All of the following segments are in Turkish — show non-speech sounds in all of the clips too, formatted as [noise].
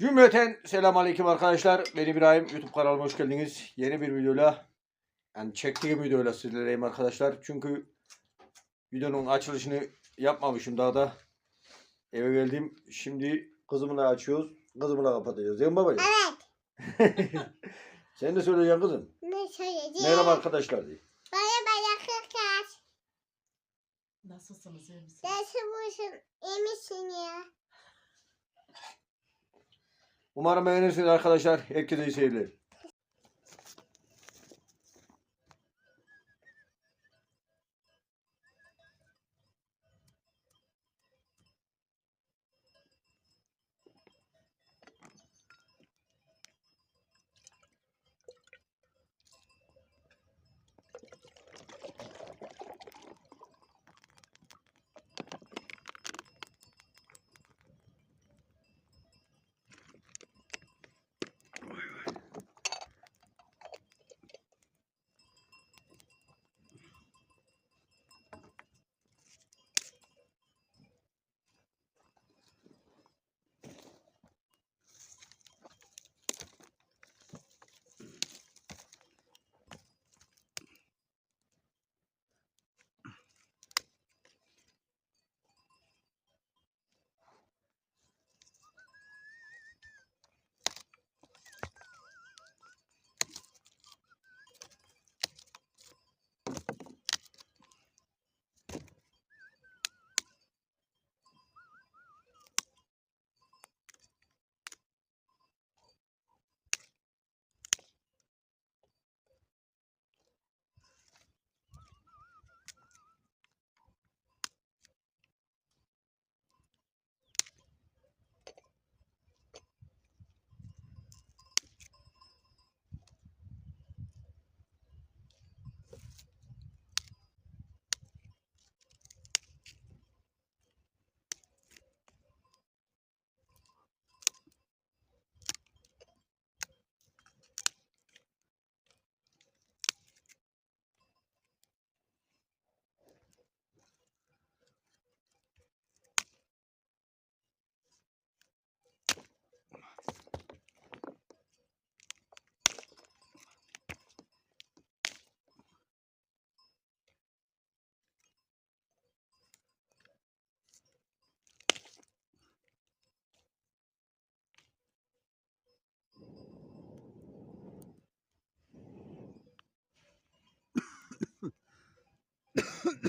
Cümleten selamun aleyküm arkadaşlar. Ben İbrahim. YouTube kanalıma hoş geldiniz. Yeni bir videoyla yani çektiğim videoyla sizlerleyim arkadaşlar. Çünkü videonun açılışını yapmamışım daha da. Eve geldim. Şimdi kızımla açıyoruz. Kızımla kapatacağız. Değil mi babacığım? Evet. [laughs] Sen de söyleyeceksin kızım. Ne söyleyeceğim? Merhaba arkadaşlar diye. Merhaba arkadaşlar. Nasılsınız iyi misiniz? Nasıl bulsun? İyi misin ya? Umarım beğenirsiniz arkadaşlar. Herkese iyi seyirler.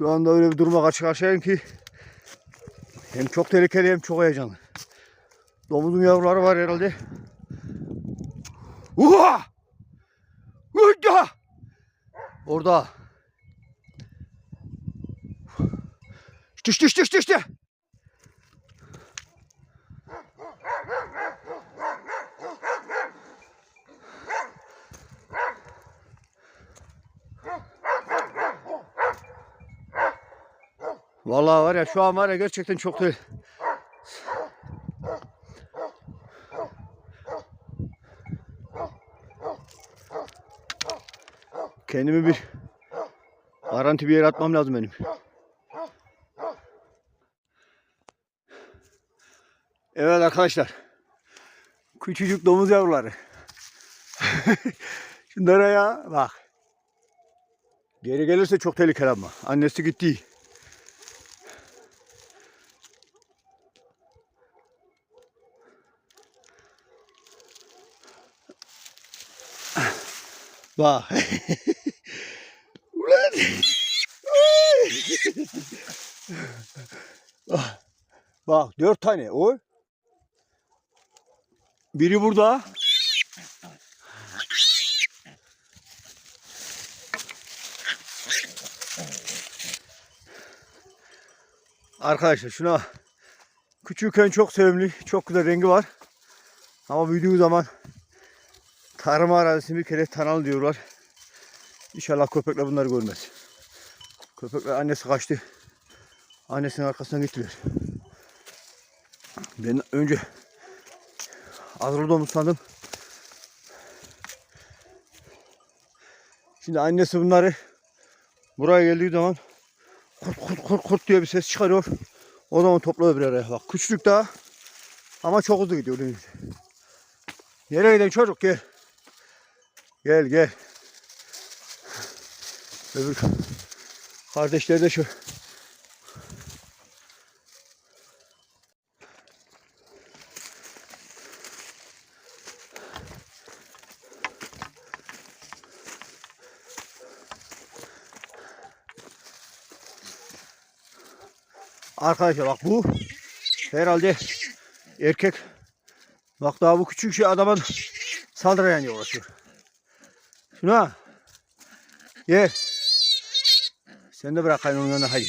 Şu anda öyle bir duruma karşı karşıyayım ki hem çok tehlikeli hem çok heyecanlı. Domuzun yavruları var herhalde. Uha! Uha! Orada. İşte işte işte işte Vallahi var ya şu an var ya gerçekten çok da Kendimi bir garanti bir yere atmam lazım benim. Evet arkadaşlar. Küçücük domuz yavruları. [laughs] Şunlara ya bak. Geri gelirse çok tehlikeli ama. Annesi gitti. Bak. Ulan. Bak. Bak dört tane oy. Biri burada. Arkadaşlar şuna küçükken çok sevimli, çok güzel rengi var. Ama büyüdüğü zaman tarım arazisini bir kere tanalı diyorlar. İnşallah köpekler bunları görmez. Köpekler annesi kaçtı. Annesinin arkasından gittiler. Ben önce Azralı domuz sandım. Şimdi annesi bunları buraya geldiği zaman kurt kurt kurt kurt diye bir ses çıkarıyor. O zaman topluyor bir araya. Bak küçücük daha ama çok hızlı gidiyor. Nereye gidiyorsun çocuk gel. Gel gel. Öbür kardeşleri de şu. Arkadaşlar bak bu herhalde erkek. Bak daha bu küçük şey adamın saldırıya uğraşıyor. Şuna. Gel. Sen de bırak yanına hadi.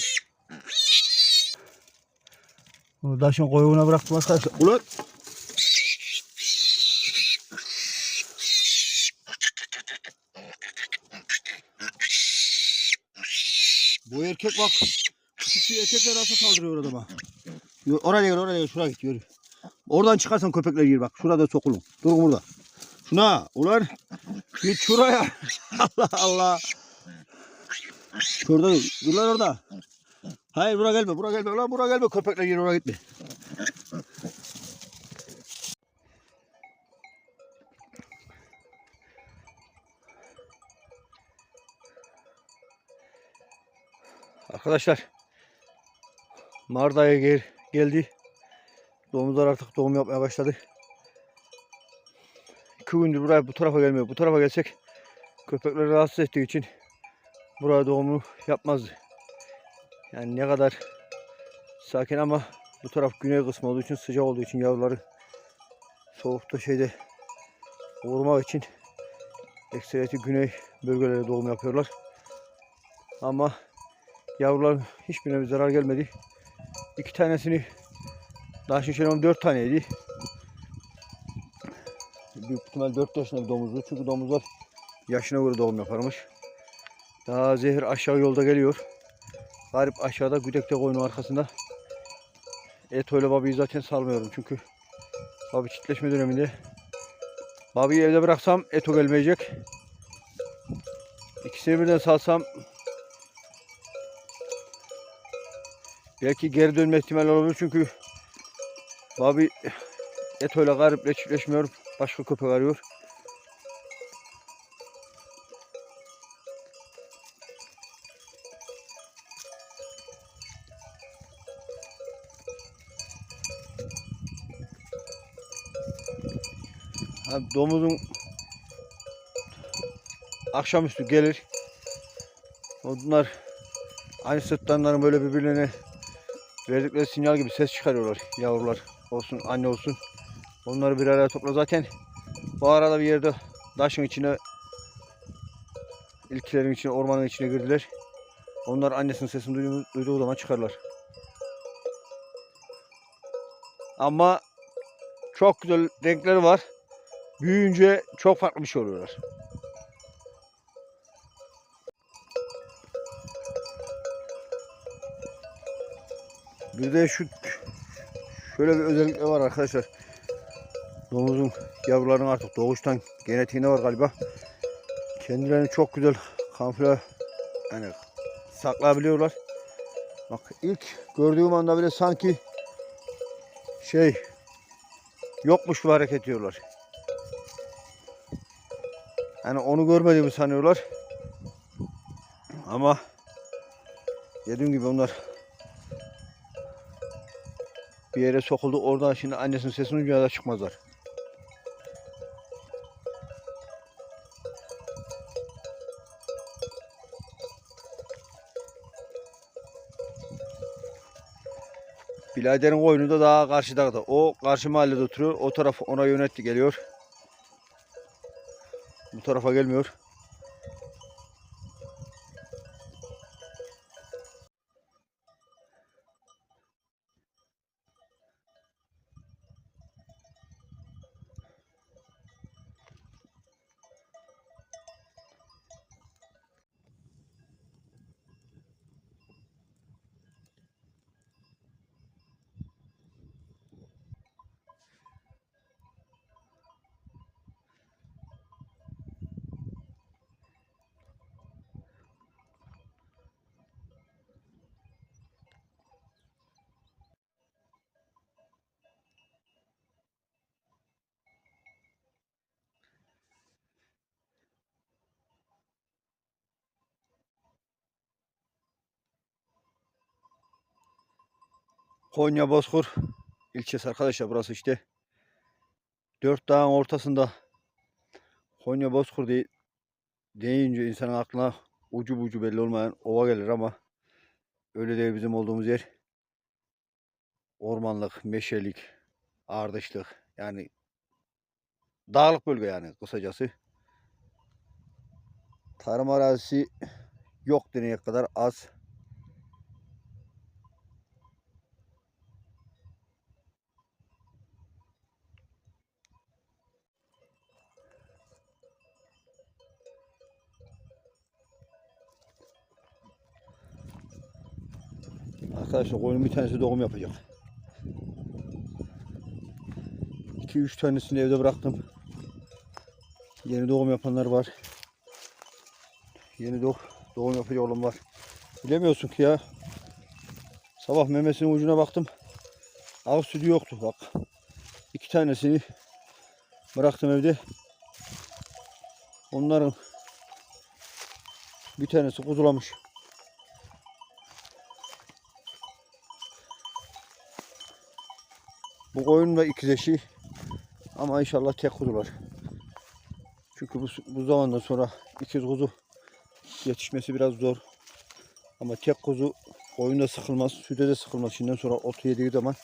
Bunu taşın koyuğuna bıraktım arkadaşlar. Ulan. Bu erkek bak. Küçük erkekler nasıl saldırıyor adama. Oraya gel oraya gel şuraya git yürü. Oradan çıkarsan köpekler yer bak. Şurada sokulun. Durun burada. Şuna ulan. Git şuraya. [laughs] Allah Allah. Şurada dur. Lan orada. Hayır buraya gelme. Buraya gelme. Ulan buraya gelme. Köpekler yer oraya gitme. Arkadaşlar Mart ayı gel, geldi. Domuzlar artık doğum yapmaya başladı. İki gündür buraya bu tarafa gelmiyor. Bu tarafa gelsek köpekleri rahatsız ettiği için buraya doğumu yapmazdı. Yani ne kadar sakin ama bu taraf güney kısmı olduğu için sıcak olduğu için yavruları soğukta şeyde vurmak için ekseriyeti güney bölgelere doğum yapıyorlar. Ama yavruların hiçbirine bir zarar gelmedi. İki tanesini daha şişirmem dört taneydi. Büyük ihtimal 4 yaşında bir domuzdu. Çünkü domuzlar yaşına göre doğum yaparmış. Daha zehir aşağı yolda geliyor. Garip aşağıda güdekte koyunun arkasında. Eto ile babayı zaten salmıyorum çünkü babi çiftleşme döneminde. Babayı evde bıraksam Eto gelmeyecek. İkisini birden salsam belki geri dönme ihtimali olabilir çünkü Babi Eto ile gariple çiftleşmiyor. Başka köpek arıyor. Ha, domuzun akşamüstü gelir. Onlar aynı sırtlanların böyle birbirlerine verdikleri sinyal gibi ses çıkarıyorlar yavrular olsun anne olsun. Onları bir araya topla zaten bu arada bir yerde taşın içine ilklerin içine ormanın içine girdiler. Onlar annesinin sesini duyduğu, duyduğu zaman çıkarlar. Ama çok güzel renkleri var. Büyüyünce çok farklı bir şey oluyorlar. Bir de şu şöyle bir özellikle var arkadaşlar. Domuzun yavrularının artık doğuştan genetiğine var galiba. Kendilerini çok güzel kamufle yani saklayabiliyorlar. Bak ilk gördüğüm anda bile sanki şey yokmuş gibi hareket ediyorlar. Yani onu görmediğimi sanıyorlar. Ama dediğim gibi onlar bir yere sokuldu. Oradan şimdi annesinin sesini duyunca da çıkmazlar. Biladerin koyunu da daha karşıda. da. O karşı mahallede oturuyor. O taraf ona yönetti geliyor. Bu tarafa gelmiyor. Konya Bozkur ilçesi arkadaşlar burası işte. Dört dağın ortasında Konya Bozkur de deyince insanın aklına ucu bucu belli olmayan ova gelir ama öyle değil bizim olduğumuz yer. Ormanlık, meşelik, ardışlık yani dağlık bölge yani kısacası. Tarım arazisi yok deneye kadar az. Arkadaşlar koyunun bir tanesi doğum yapacak. 2-3 tanesini evde bıraktım. Yeni doğum yapanlar var. Yeni doğ doğum yapacak olan var. Bilemiyorsun ki ya. Sabah memesinin ucuna baktım. Ağız sütü yoktu bak. İki tanesini bıraktım evde. Onların bir tanesi kuzulamış. Bu koyun da ikiz eşi. Ama inşallah tek kuzular. Çünkü bu, bu zamandan sonra ikiz kuzu yetişmesi biraz zor. Ama tek kuzu koyun da sıkılmaz, süte de sıkılmaz. Şimdiden sonra otu yediği zaman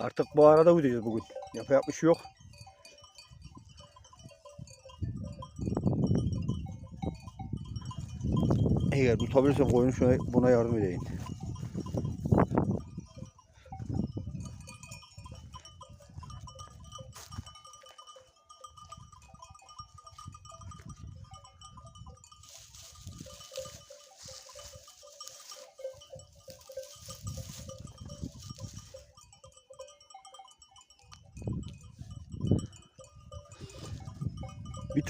artık bu arada gideceğiz bugün. Yapacak bir şey yok. Eğer tutabilirsem koyun şuna, buna yardım edeyim.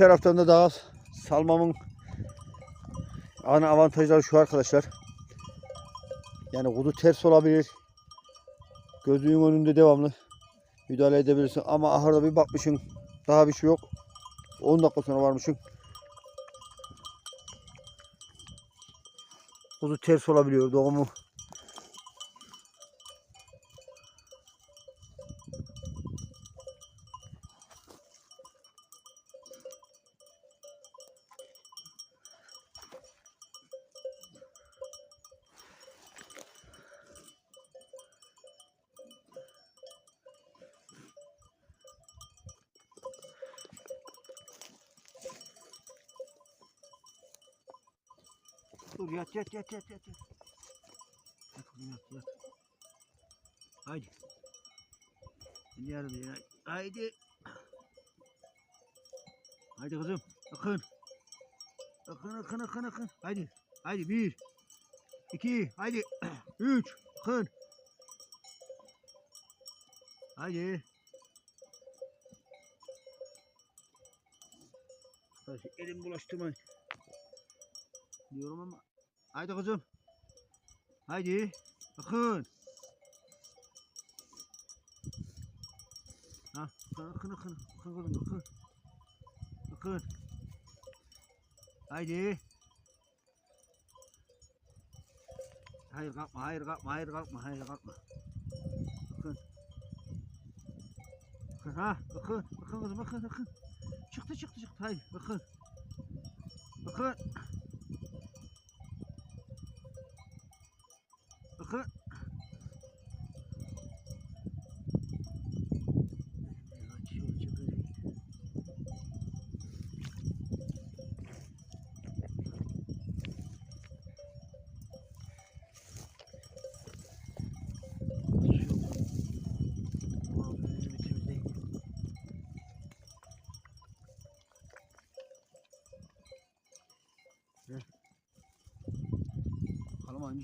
Taraftan da daha salmamın ana avantajları şu arkadaşlar. Yani kuzu ters olabilir. Gözlüğün önünde devamlı müdahale edebilirsin. Ama ahırda bir bakmışsın daha bir şey yok. 10 dakika sonra varmışsın. Kuzu ters olabiliyor doğumu. Dur yat yat yat yat yat. Oğlum yat yat. Haydi. Şimdi yardım edin. Haydi. Haydi kızım. Akın. Akın akın akın akın. Haydi. Haydi bir. iki. Haydi. [clears throat] Üç. Akın. Haydi. Elim bulaştırmayın. Diyorum ama. Haydi kızım. Haydi. Akın. Ha, akın akın akın. Kızım akın. Akın. Haydi. Hayır kalkma, hayır kalkma, hayır kalkma, hayır kalkma. Akın. Akın ha, akın, akın kızım, akın, akın. Çıktı, çıktı, çıktı, haydi. Akın. Akın.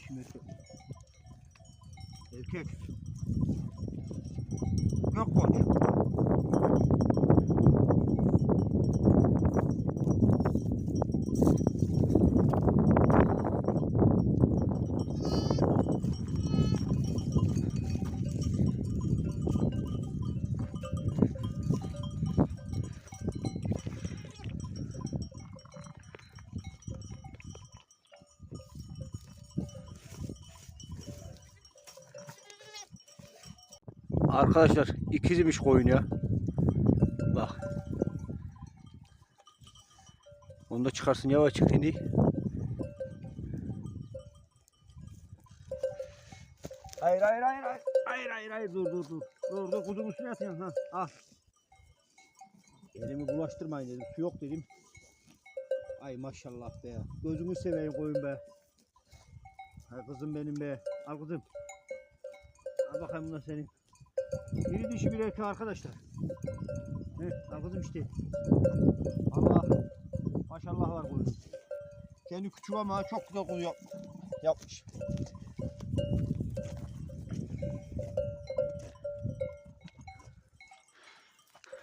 içinde Arkadaşlar ikizmiş koyun ya. Bak. Onu da çıkarsın yavaş çık şimdi. Hayır hayır hayır hayır. Hayır hayır dur dur dur. Dur dur kuzun üstüne yatıyorsun ha. Al. Elimi bulaştırmayın dedim. Su yok dedim. Ay maşallah be ya. Gözümü seveyim koyun be. Hay kızım benim be. Al kızım. Al bakayım bunlar senin. Biri dişi bir erkek arkadaşlar. Al kızım işte. Allah. Maşallah var koyun. Kendi küçük ama çok güzel koyun yap- yapmış.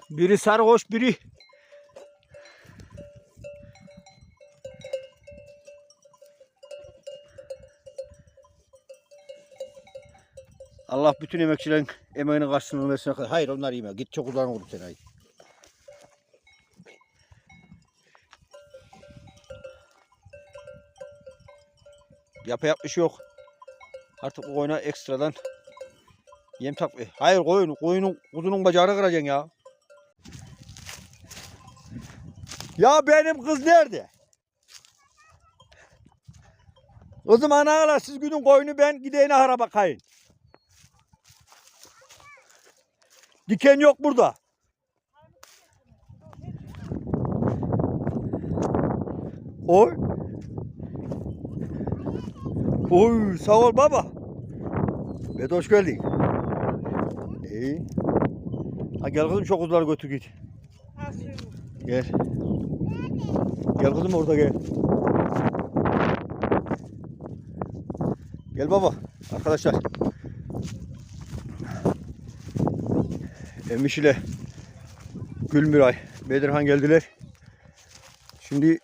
Biri sarhoş biri. Allah bütün emekçilerin emeğinin karşılığını versin. Hayır onlar yeme. Git çok uzağına vurur seni hayır. Yapa yap bir şey yok. Artık bu koyuna ekstradan yem tak. Hayır koyun, koyunun kuzunun bacağını kıracaksın ya. Ya benim kız nerede? Kızım ana siz günün koyunu ben gideyim ahıra bakayım. Diken yok burada. Oy. Oy sağ ol baba. Ve hoş geldin. İyi. Ha gel kızım çok uzaklara götür git. Gel. Gel kızım orada gel. Gel baba. Arkadaşlar. Emiş ile Gülmüray, Bedirhan geldiler. Şimdi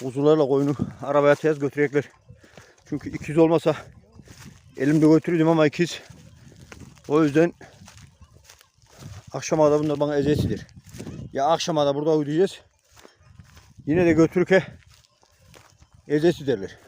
kuzularla koyunu arabaya tez götürecekler. Çünkü ikiz olmasa elimde götürürdüm ama ikiz. O yüzden akşama da bunlar bana eziyetidir. Ya akşama da burada uyuyacağız. Yine de götürürken eziyet derler.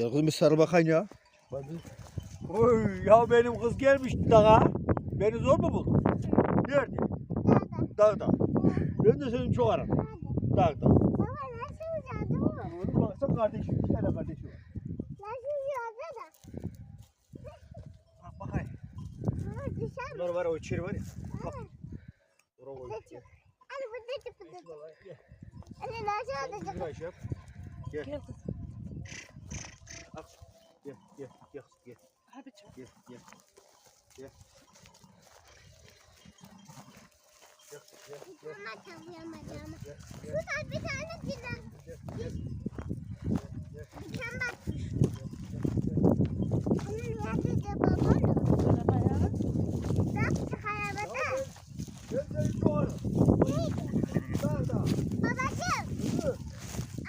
Gel kızım bir sarı bakan ya. Oy ya benim kız gelmişti daha. Beni zor mu buldun? Nerede? Dağda. Ben de seni çok aradım. Dağda. Baba nasıl uzadı o? Oğlum baksana kardeşim. İki tane kardeşi var. Nasıl uzadı da? Bak bakayım. Baba dışarı Bunlar var o içeri var ya. Bak. Oraya koy. Hani burada çıktı. Hani nasıl uzadı? Gel. Gel kız. Gel gel. Gel. Gel gel gel Ama tanıyamadım. gel. Şurada bir tane güzel. Bir tane bak. Anne nerede de babam? Arabaya. Bak arabada. Gel gel yukarı. Daha. Babacığım.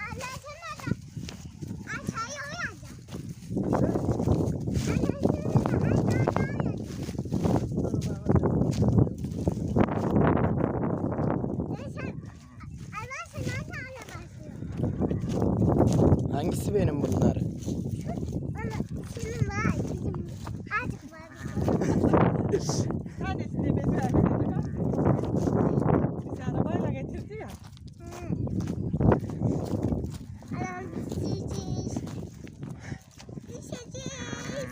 Anlaşılma da. Aşağıya oynayacak. Anlaşılma da aşağıya oynayacak. Sen, Ayvan sen nasıl arabasın? Hangisi benim bunlar? Ama senin var. Bizim azıcık var. Tanesi de beni verdi. Bizi arabayla getirdi ya. Anam düşeceğiz. Düşeceğiz.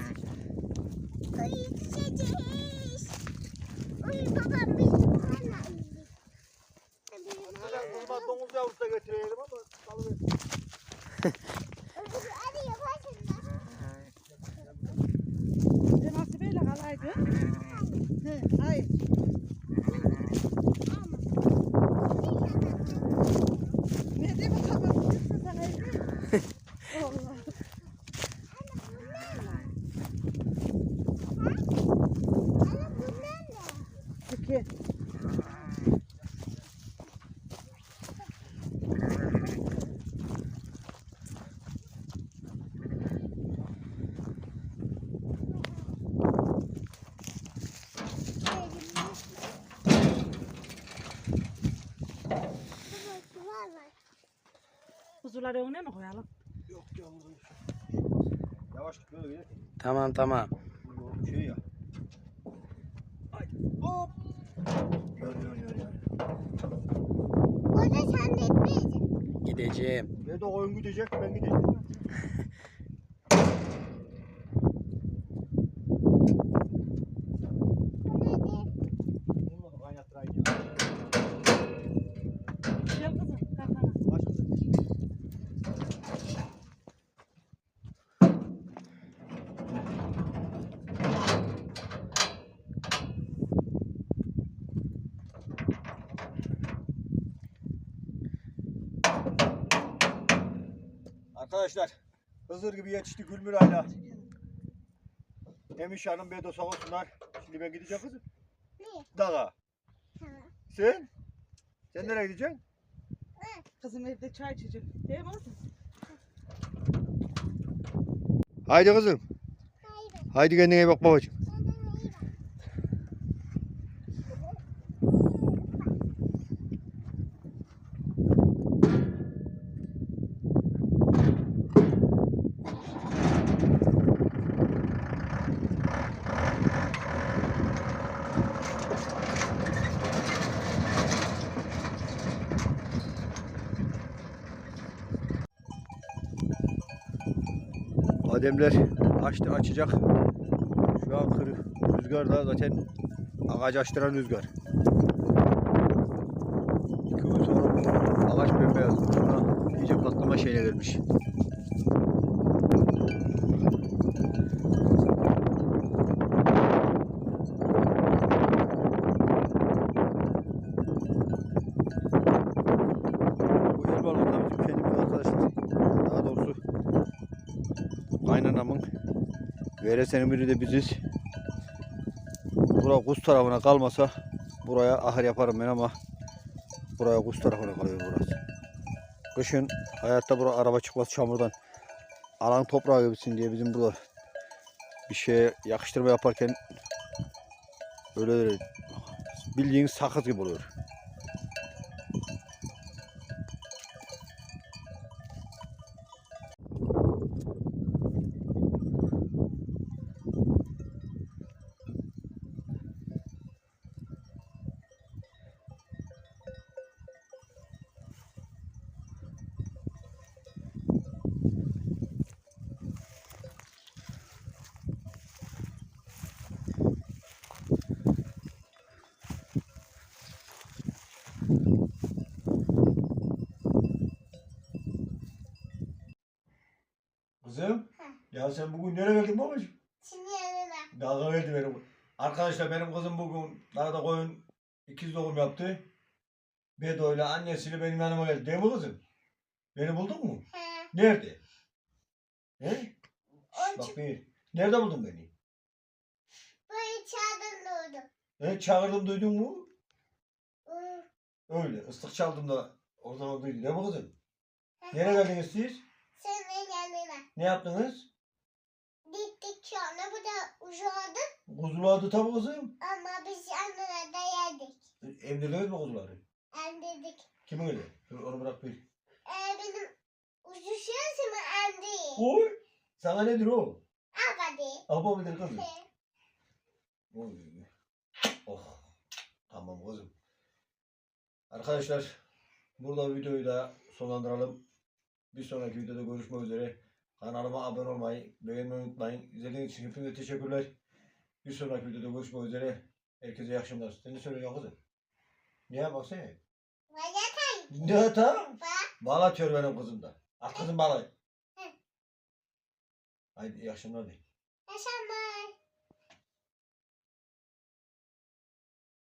Uy düşeceğiz. Uy babam biz hala iyiyiz. Buradan kurban domuz yavrusu da getirelim ama salıver. Hadi yaparsın da. Sen Asibe'yle kalaydın. He, hayır. Ne diye bu tamam. Gitsin sana evde. Allah. Anam bunlar ne? Peki. Baba su var var. Kuzuları önüne mi koyalım? Yok canım. Yavaş git böyle gel. Tamam tamam. Bu Şey ya. Ay. Hop. Yürü yürü yürü. yürü. O da sen de etmeyeceksin. Gideceğim. Ya da oyun gidecek ben gideceğim. [laughs] Bunları kaynattırayım ya. Gel kızım. Kalk ana. Aç kızım. Arkadaşlar Hızır gibi yetişti Gülmür hala. Emiş Hanım Bedo sağ olsunlar. Şimdi ben gideceğim kızım. Niye? Dağa. Tamam. Sen? Sen nereye gideceksin? Kızım evde çay içecek. Değil mi kızım? Haydi kızım. Hayır. Haydi kendine iyi bak babacığım. Sen de iyi bak. Ademler açtı açacak. Şu an kırı. Rüzgar da zaten ağaç açtıran rüzgar. İki gün sonra ağaç bembeyaz. Şuna iyice patlama şeyine gelmiş. Veresenin biri de biziz. Bura kuz tarafına kalmasa buraya ahır yaparım ben ama buraya kuz tarafına kalıyor burası. Kışın hayatta bura araba çıkmaz çamurdan. Alan toprağı gibisin diye bizim burada bir şeye yakıştırma yaparken öyle bildiğin sakız gibi oluyor. Ya sen bugün nereye geldin babacığım? Senin yanına. Dalga verdi benim. Arkadaşlar benim kızım bugün dağda koyun ikiz doğum yaptı. Bedo'yla annesiyle benim yanıma geldi. Değil mi kızım? Beni buldun mu? He. Nerede? He? Bak bir. Nerede buldun beni? böyle çağırdım doğdum. He, çağırdım duydun mu? Hı. Öyle. ıslık çaldım da o zaman duydun. Değil mi kızım? Nereye geldiniz siz? Senin yanına. Ne yaptınız? Gittik sonra bu da uzadı Kuzulu adı tabi kızım. ama biz yanına da yedik. Emdirdiniz mi kuzuları? Emdirdik. Kimin öyle? Dur onu bırak bir. Ee, benim şurası mı emdi? Oy! Sana nedir o? Abadi. Abba mıdır kızım? Oy. Oh. Tamam kızım. Arkadaşlar burada videoyu da sonlandıralım. Bir sonraki videoda görüşmek üzere. Kanalıma abone olmayı, beğenmeyi unutmayın. İzlediğiniz için hepinize teşekkürler. Bir sonraki videoda görüşmek üzere. Herkese iyi akşamlar. Sen ne söylüyorsun kızım? Niye baksana? Vay Ne hata? Bağlatıyor benim kızım da. At kızım bağlay. Haydi iyi akşamlar de.